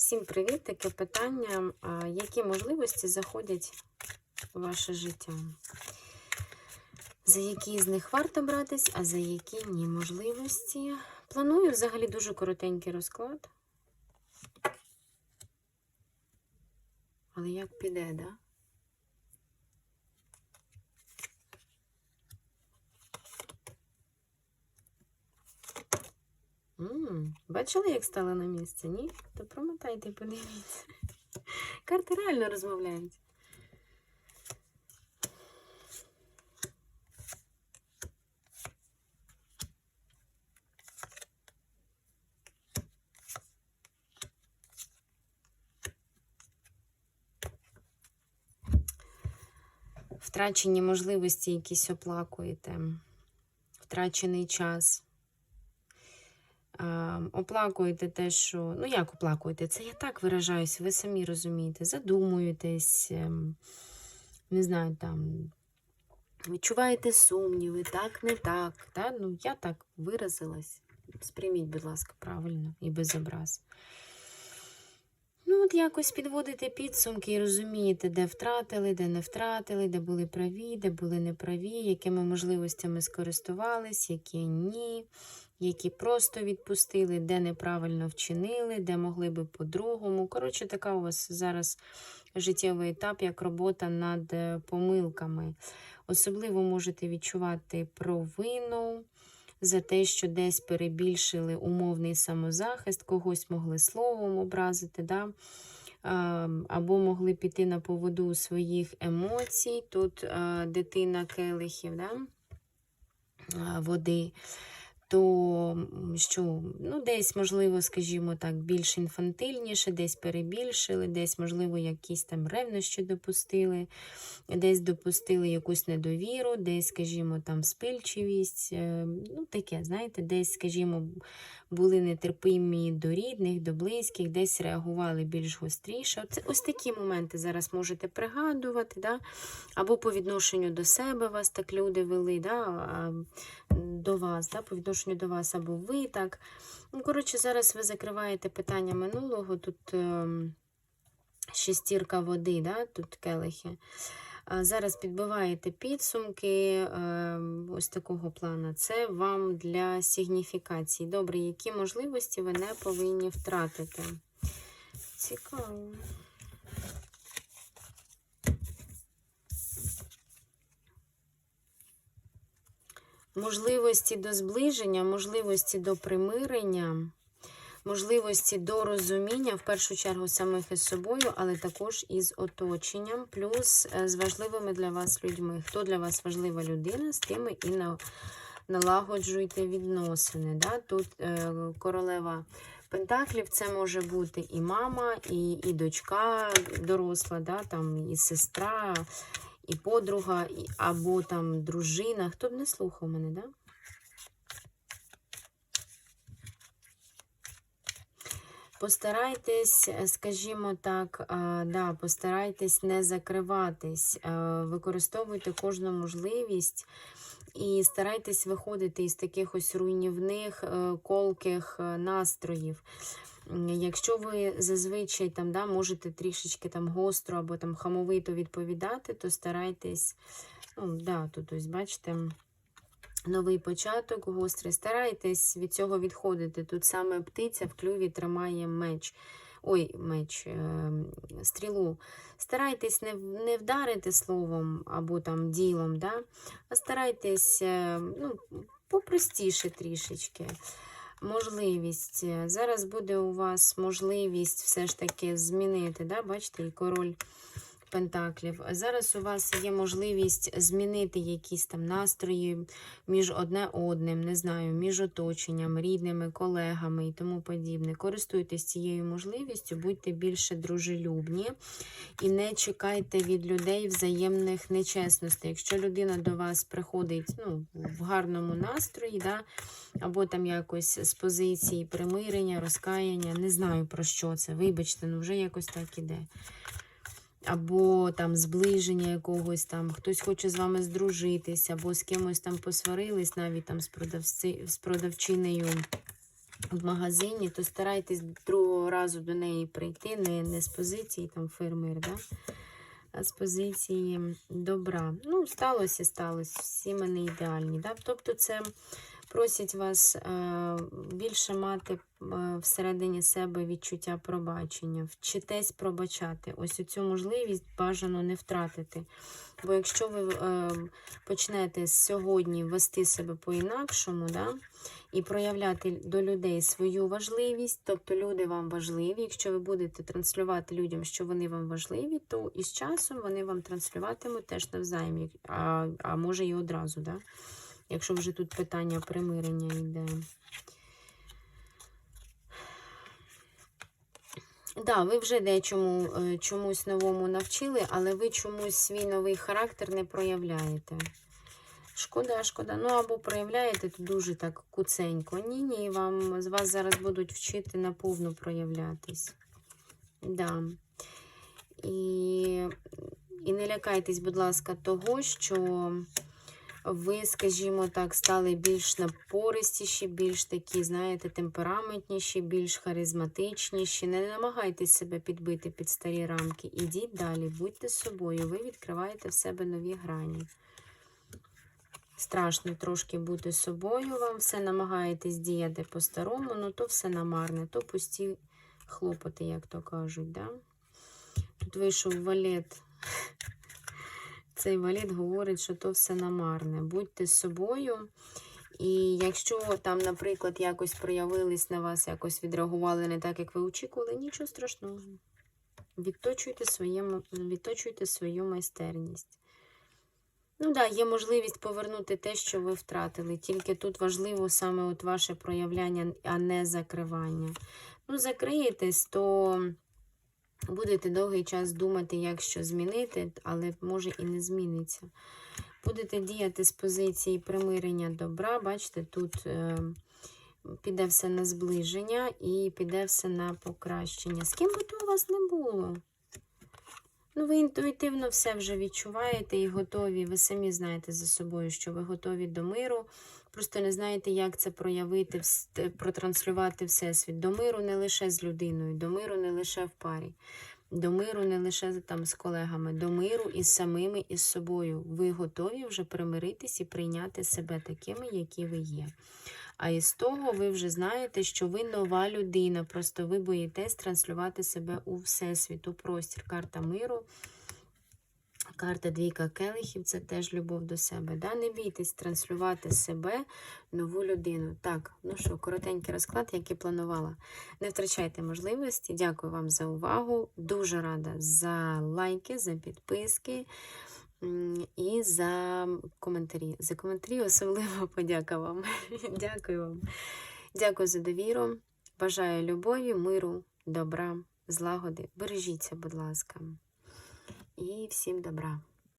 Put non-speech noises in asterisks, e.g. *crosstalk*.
Всім привіт! Таке питання. Які можливості заходять у ваше життя? За які з них варто братись, а за які ні можливості? Планую взагалі дуже коротенький розклад. Але як піде, да? Бачили, як стали на місце, ні? То промотайте і подивіться. Карти реально розмовляють. Втрачені можливості якісь оплакуєте, втрачений час. Оплакуєте те, що. Ну, як оплакуєте? Це я так виражаюсь, ви самі розумієте, задумуєтесь, ем, не знаю, там. Відчуваєте сумніви, так, не так. Та? Ну, я так виразилась. Сприйміть, будь ласка, правильно і без образ. Ну, от якось підводите підсумки і розумієте, де втратили, де не втратили, де були праві, де були неправі, якими можливостями скористувались, які ні, які просто відпустили, де неправильно вчинили, де могли би по-другому. Коротше, така у вас зараз життєвий етап, як робота над е, помилками. Особливо можете відчувати провину за те, що десь перебільшили умовний самозахист, когось могли словом образити, да? Або могли піти на поводу своїх емоцій. Тут дитина келихів, да? води. То що, ну, десь, можливо, скажімо так, більш інфантильніше, десь перебільшили, десь, можливо, якісь там ревнощі допустили, десь допустили якусь недовіру, десь, скажімо, там спильчивість. е, Ну, таке, знаєте, десь, скажімо, були нетерпимі до рідних, до близьких, десь реагували більш гостріше. Це ось такі моменти зараз можете пригадувати, да? або по відношенню до себе вас так люди вели, да? до вас, да? по відношенню до вас, або ви так. Ну, коротше, зараз ви закриваєте питання минулого. Тут ем, шестірка води, да? тут келихи. Зараз підбиваєте підсумки е, ось такого плану. Це вам для сигніфікації. Добре, які можливості ви не повинні втратити? Цікаво. Можливості до зближення, можливості до примирення, можливості до розуміння, в першу чергу, самих із собою, але також із оточенням, плюс е, з важливими для вас людьми. Хто для вас важлива людина, з тими і на, налагоджуйте відносини. Да? Тут е, королева Пентаклів це може бути і мама, і, і дочка доросла, да? там, і сестра, і подруга, і, або там дружина. Хто б не слухав мене, да? Постарайтесь, е, скажімо так, да, постарайтесь не закриватись, використовуйте кожну можливість і старайтесь виходити із таких ось руйнівних, е, колких е, настроїв. Якщо ви зазвичай там, да, можете трішечки там гостро або там хамовито відповідати, то старайтесь, ну, да, тут ось бачите. Новий початок, гострий. Старайтесь від цього відходити. Тут саме птиця в клюві тримає меч. Ой, меч, е, стрілу. Старайтесь не, не вдарити словом або там ділом, да? а старайтесь е, ну, попростіше трішечки. Можливість. Зараз буде у вас можливість все ж таки змінити. Да? Бачите, і король Пентаклів. Зараз у вас є можливість змінити якісь там настрої між одне одним, не знаю, між оточенням, рідними, колегами і тому подібне. Користуйтесь цією можливістю, будьте більше дружелюбні і не чекайте від людей взаємних нечесностей. Якщо людина до вас приходить ну, в гарному настрої, да, або там якось з позиції примирення, розкаяння, не знаю про що це. Вибачте, ну вже якось так іде або там зближення якогось там, хтось хоче з вами здружитись, або з кимось там посварились, навіть там з продавці, з продавчинею в магазині, то старайтесь другого разу до неї прийти, не, не з позиції там фермер, да? а з позиції добра. Ну, сталося, сталося, всі ми не ідеальні. Да? Тобто це просять вас е, більше мати е, всередині себе відчуття пробачення, вчитесь пробачати. Ось цю можливість бажано не втратити. Бо якщо ви е, почнете сьогодні вести себе по-інакшому, да, і проявляти до людей свою важливість, тобто люди вам важливі, якщо ви будете транслювати людям, що вони вам важливі, то із часом вони вам транслюватимуть теж навзаєм, а, а може і одразу, да? Якщо вже тут питання примирення йде. Да, ви вже дечому е, чомусь новому навчили, але ви чомусь свій новий характер не проявляєте. Шкода, шкода. Ну, або проявляєте то дуже так куценько. Ні, ні, вам з вас зараз будуть вчити наповну проявлятись. Да. І, і не лякайтесь, будь ласка, того, що ви, скажімо так, стали більш напористіші, більш такі, знаєте, темпераментніші, більш харизматичніші. Не намагайтесь себе підбити під старі рамки. Ідіть далі, будьте собою, ви відкриваєте в себе нові грані. Страшно трошки бути собою вам, все намагаєтесь діяти по-старому, ну то все намарне, то пусті хлопоти, як то кажуть. Да? Тут вийшов валет. Цей валет говорить, що то все намарне. Будьте собою. І якщо там, наприклад, якось проявились на вас, якось відреагували не так, як ви очікували, нічого страшного. Відточуйте, своє, відточуйте свою майстерність. Ну так, да, є можливість повернути те, що ви втратили. Тільки тут важливо саме от ваше проявляння, а не закривання. Ну, закриєтесь, то будете довгий час думати, як що змінити, але може і не зміниться. Будете діяти з позиції примирення добра. Бачите, тут е, піде все на зближення і піде все на покращення. З ким би то у вас не було? Ну, ви інтуїтивно все вже відчуваєте і готові. Ви самі знаєте за собою, що ви готові до миру. Просто не знаєте, як це проявити, протранслювати всесвіт. До миру не лише з людиною, до миру не лише в парі, до миру не лише там з колегами, до миру із самими із собою. Ви готові вже примиритись і прийняти себе такими, які ви є. А із того ви вже знаєте, що ви нова людина. Просто ви боїтесь транслювати себе у всесвіт, у простір. Карта миру. Карта двійка келихів це теж любов до себе. Да? Не бійтесь транслювати себе, нову людину. Так, ну що, коротенький розклад, як і планувала. Не втрачайте можливості. Дякую вам за увагу. Дуже рада за лайки, за підписки і за коментарі. За коментарі особливо *laughs* подяка вам. *laughs* Дякую вам. Дякую за довіру. Бажаю любові, миру, добра, злагоди. Бережіться, будь ласка. І всім добра.